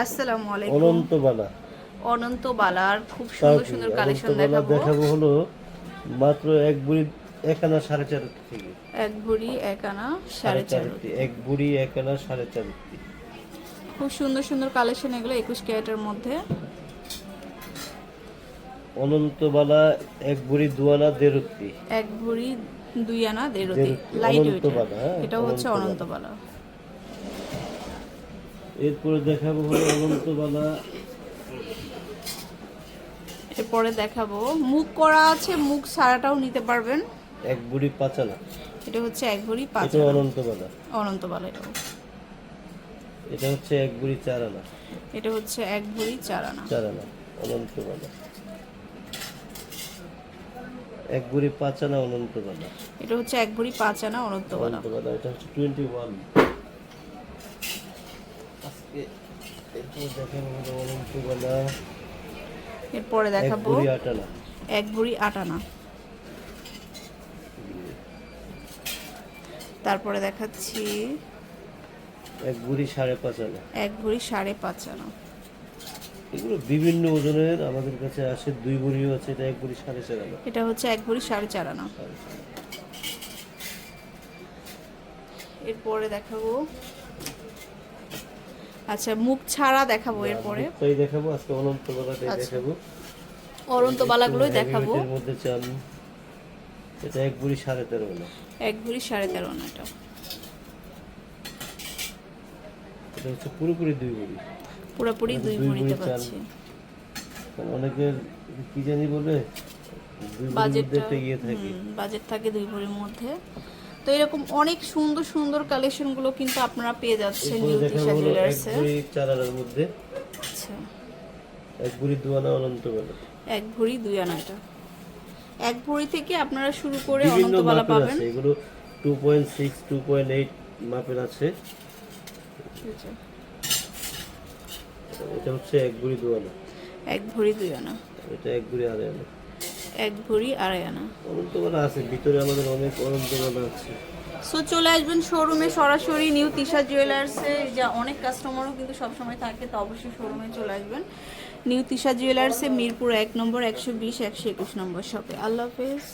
আসসালামু আলাইকুম। অনন্তবালা। অনন্ত বালার খুব সুন্দর সুন্দর কালেকশন দেখাবো। দেখাবো হলো মাত্র এক বুড়ি এক আনা সাড়ে চার থেকে। এক ভরি এক আনা সাড়ে চার এক বুড়ি এক আনা সাড়ে চারটি খুব সুন্দর সুন্দর কালেকশন এগুলো একুশ ক্যারেটের মধ্যে। অনন্তবালা এক বুড়ি দুয়ানা এক ভরি দুই আনা দেড়তি, লাইট এটাও হচ্ছে অনন্তবালা। এরপরে দেখাবো হলো অনন্তবালা। এরপরে দেখাবো। মুখ করা আছে মুখ সারাটাও নিতে পারবেন। এক বুড়ি পাঁচ আনা এটা হচ্ছে এক ভরি পাঁচ এটা আনা। অনন্তবালা। অনন্তবালা এটাও এটা হচ্ছে এক বুড়ি চার আনা এটা হচ্ছে এক ভরি চার আনা চার আনা অনন্তবালা। এক বুড়ি পাঁচ আনা অনন্তবালা। এটা হচ্ছে এক ভরি পাঁচ আনা অনন্তবালা। অনন্তবালা এটা হচ্ছে টোয়েন্টি ওয়ান আজকে এরপর অনন্তবালা এরপরে দেখাবো বুড়ি এক ভরি আট আনা তারপরে দেখাচ্ছি এক বুড়ি সাড়ে পাঁচ আনা। এক ভরি সাড়ে পাঁচ আনা। এগুলো বিভিন্ন ওজনের আমাদের কাছে আসে দুই বুড়িও আছে এটা এক বুড়ি সাড়ে চার আনা। এটা হচ্ছে এক আনা। সাড়ে চার আনা। এরপরে দেখাবো আচ্ছা মুখ ছাড়া দেখাবো এরপরে। তাই দেখাবো আজকে অনন্তবালাটাই আচ্ছা। দেখাবো। অরন্ত বালাগুলোই একটু দেখাবো। এর মধ্যে চান। এটা এক বুড়ি সাড়ে তেরো আনা এক ভরি সাড়ে তেরো আনা এটা এটা হচ্ছে পুরোপুরি দুই বুড়ি পুরোপুরি দুই দুই ভরিতে ভরি পাচ্ছি। অনেকের কি জানি বলে একটা ইয়ে থাকে। বাজেট থাকে দুই ভরির মধ্যে। তো এরকম অনেক সুন্দর সুন্দর কালেকশনগুলো কিন্তু আপনারা পেয়ে যাচ্ছেন এরপরে নিউ দেখাবো তিশা হলো এক জুয়েলার্সে বুড়ি মধ্যে। আচ্ছা। এক বুড়ি দু আনা অনন্তবালা এক ভরি দুই আনা এটা। এক ভরি থেকে আপনারা শুরু করে অনন্তবালা পাবেন। এগুলো two point six two point eight মাপের আছে। আচ্ছা, এটা হচ্ছে এক বুড়ি দু আনা এক ভরি দুই আনা এটা এক বুড়ি আড়াই আনা। এক ভরি আড়াই আনা। অনন্তমালা আছে ভিতরে আমাদের অনেক অনন্তমালা আছে। সো চলে আসবেন শোরুমে সরাসরি নিউ তিশা জুয়েলার্সে যা অনেক কাস্টমারও কিন্তু সবসময় থাকে তো অবশ্যই শোরুমে চলে আসবেন। নিউ তিশা জুয়েলার্সে মিরপুর এক নম্বর একশো বিশ একশো একুশ নম্বর শপে আল্লাহ হাফেজ।